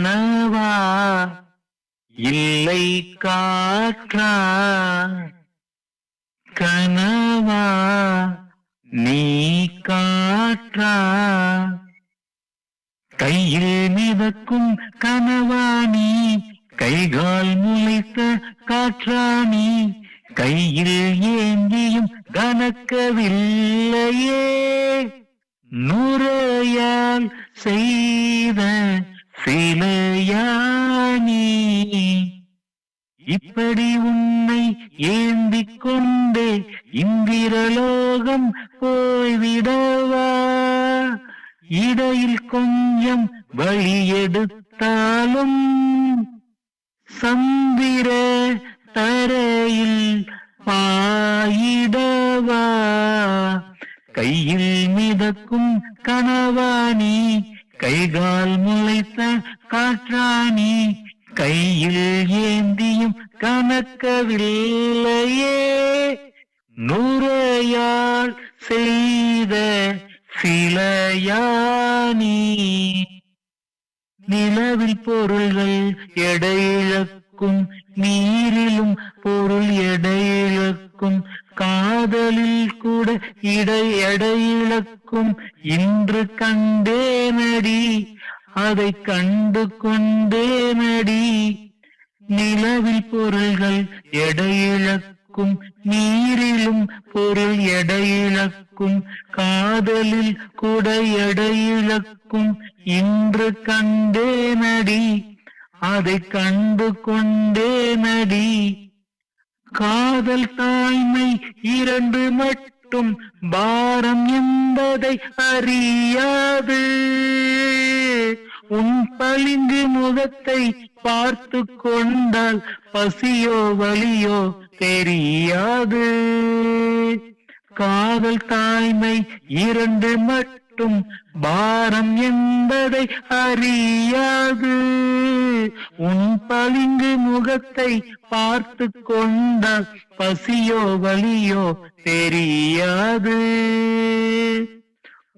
கனவா? இல்லை காற்றா? கனவா? நீ காற்றா? கையில் மிதக்கும் கனவாணி கைகால் முளைத்த காற்றாணி கையில் ஏந்தியும் கணக்கவில்லையே நுரையால் செய்த சிலையானி இப்படி உன்னை ஏந்திக் கொண்டே இந்திரலோகம் போய்விடவா? இடையில் கொஞ்சம் வழி எடுத்தாலும் சந்திர தரையில் பாயிடவா? கையில் மிதக்கும் கனவானி கைகால் முளைத்த காற்றாணி கையில் ஏந்தியும் கணக்கவில்லையே நூறையால் செய்த சிலையானி நிலவில் பொருள்கள் எடையிழக்கும் நீரிலும் பொருள் எடையிழக்கும் காதலில் கூட இடை எடையிழக்கும் இன்று கண்டேனடி. அதை கண்டு கொண்டேனடி. நிலவில் பொருள்கள் எடையிழக்கும் நீரிலும் பொருள் எடையிழக்கும் காதலில் கூட எடையிழக்கும் இன்று கண்டேனடி. அதை கண்டு கொண்டேனடி. காதல் தாய்மை இரண்டு மட்டும் பாரம் என்பதை அறியாது. உன் பளிங்கு முகத்தை பார்த்து கொண்டால் பசியோ வலியோ தெரியாது. காதல் தாய்மை இரண்டு மட்டும் பாரம் என்பதை அறியாது. உன் பளிங்கு முகத்தை பார்த்து கொண்டால் பசியோ வலியோ தெரியாது.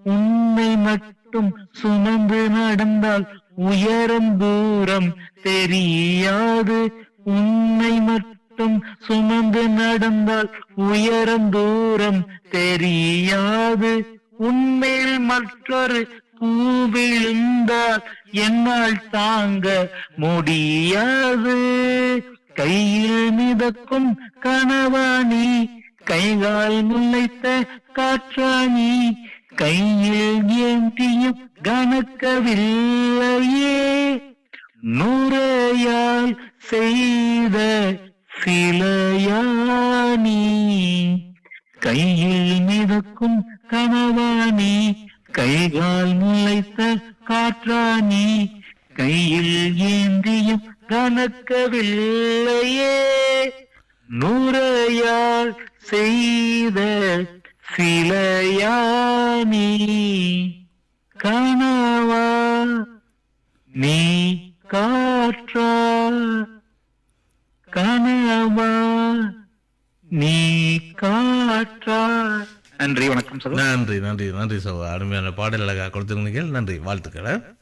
உன்னை மட்டும் சுமந்து நடந்தால் உயரம் தூரம் தெரியாது. உன்னை மட்டும் சுமந்து நடந்தால் உயரம் தூரம் தெரியாது. உன்மேல் மற்றொரு பூ விழுந்தால் என்னால் தாங்க முடியாது. கையில் மிதக்கும் கனவாணி கைகால் முளைத்த காற்றாணி கையில் ஏந்தியும் கணக்கவில்லையே. நுரையால் செய்த சிலையானி கையில் மிதக்கும் கனவாணி கைகால் முளைத்த காற்றாணி கையில் ஏந்தியும் கணக்கவில்லையே நூறையால் செய்த சிலையானி கனவா நீ காற்றா கனவா நீ நன்றி வணக்கம் சார் நன்றி நன்றி நன்றி சார் அருமையான பாடல் அழகாக கொடுத்திருந்தீர்கள். நன்றி வாழ்த்துக்கள்